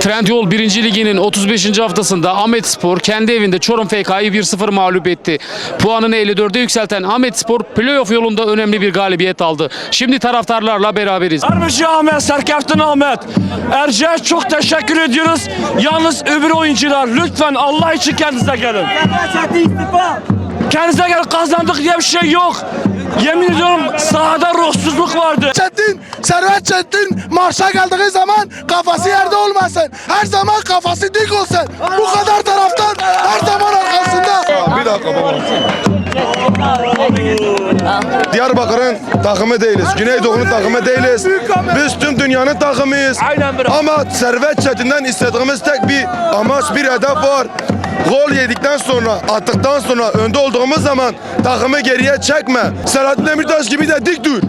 Trendyol 1. Ligi'nin 35. haftasında Ahmet Spor kendi evinde Çorum FK'yı 1-0 mağlup etti. Puanını 54'e yükselten Ahmet Spor playoff yolunda önemli bir galibiyet aldı. Şimdi taraftarlarla beraberiz. Armacı Ahmet, Serkaftin Ahmet. Erceğe çok teşekkür ediyoruz. Yalnız öbür oyuncular lütfen Allah için kendinize gelin. Kendinize gelin kazandık diye bir şey yok. Yemin ediyorum sahada ruhsuzluk vardı. Çetin, Servet Çetin marşa geldiği zaman kafası yerde olmasın. Her zaman kafası dik olsun. Bu kadar taraftar her zaman arkasında. Bir dakika baba. Diyarbakır'ın takımı değiliz. Güneydoğu'nun takımı değiliz. Biz tüm dünyanın takımıyız. Ama Servet Çetin'den istediğimiz tek bir amaç, bir hedef var. Gol yedikten sonra, attıktan sonra önde olduğumuz zaman takımı geriye çekme. Selahattin Demirtaş gibi de dik dur.